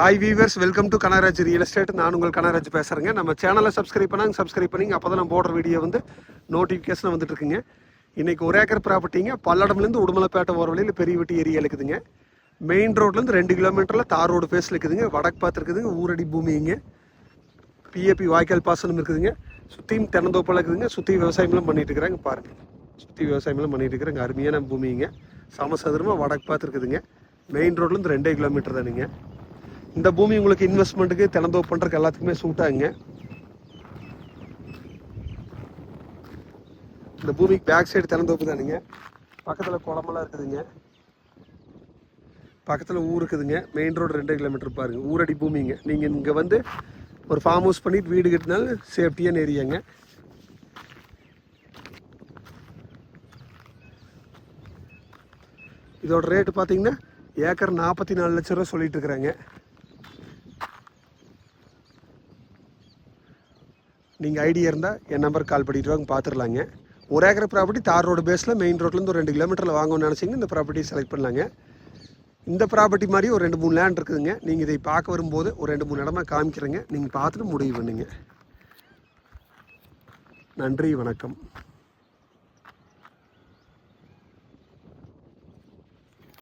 Hi viewers welcome to Kanaraj real estate நான் உங்கள் கனராஜ் பேசுகிறேங்க நம்ம சேனலை சப்ஸ்கிரைப் பண்ணாங்க சப்ஸ்கிரைப் பண்ணிங்க. அப்போ தான் நான் போடுற வீடியோ வந்து நோட்டிஃபிகேஷன் வந்துட்டுருக்குங்க. இன்றைக்கி ஒரு ஏக்கர் ப்ராப்பர்ட்டிங்க பல்லடம்லேருந்து உடுமலைப்பேட்டை ஓர வழியில் பெரிய வெட்டி ஏரியா இருக்குதுங்க. மெயின் ரோட்லேருந்து ரெண்டு கிலோமீட்டரில் தார் ரோடு ஃபேஸில் இருக்குதுங்க. வடக்கு பார்த்து இருக்குதுங்க. ஊரடி பூமிங்க. பிஏபி வாய்க்கால் பாசனம் இருக்குதுங்க. சுற்றியும் தென்னந்தோப்பெல்லாம் இருக்குதுங்க. சுற்றி விவசாயம்லாம் பண்ணிட்டு இருக்கிறாங்க பாருங்க. சுற்றி விவசாயம்லாம் பண்ணிட்டு இருக்கிறாங்க. அருமையான பூமிங்க. சமசதுரமாக வடக்கு பார்த்து இருக்குதுங்க. மெயின் ரோட்லேருந்து ரெண்டே கிலோமீட்டர் தானுங்க. இந்த பூமி உங்களுக்கு இன்வெஸ்ட்மெண்ட்டுக்கு திறந்தோ பண்ணுறதுக்கு எல்லாத்துக்குமே சூட் ஆகுங்க இந்த பூமிக்கு பேக் சைடு திறந்தோப்பு தானுங்க பக்கத்தில் குளமெல்லாம் இருக்குதுங்க. பக்கத்தில் ஊர் இருக்குதுங்க. மெயின் ரோடு ரெண்டு கிலோமீட்டர் பாருங்க. ஊரடி பூமிங்க நீங்கள் இங்கே வந்து ஒரு ஃபார்ம் ஹவுஸ் பண்ணிட்டு வீடு கட்டினாலும் சேஃப்டியான ஏரியாங்க இதோட ரேட்டு பார்த்தீங்கன்னா ஏக்கர் நாற்பத்தி நாலு லட்ச ரூபா சொல்லிட்டு இருக்கிறாங்க. நீங்கள் ஐடியா இருந்தால் என் நம்பருக்கு கால் பண்ணிட்டு வாங்க பார்த்துடலாங்க ஒரு ஏக்கர் ப்ராப்பர்ட்டி தார் ரோடு பேஸில் மெயின் ரோட்லேருந்து ஒரு ரெண்டு கிலோமீட்டரில் வாங்கணும்னு நினச்சிங்க இந்த ப்ராப்பர்ட்டி செலக்ட் பண்ணலாங்க. இந்த ப்ராப்பர்ட்டி மாதிரி ஒரு ரெண்டு மூணு லேண்ட் இருக்குதுங்க. நீங்கள் இதை பார்க்க வரும்போது ஒரு ரெண்டு மூணு இடமா காமிக்கிறேங்க. நீங்கள் பார்த்துட்டு முடிவு பண்ணுங்க. நன்றி வணக்கம்.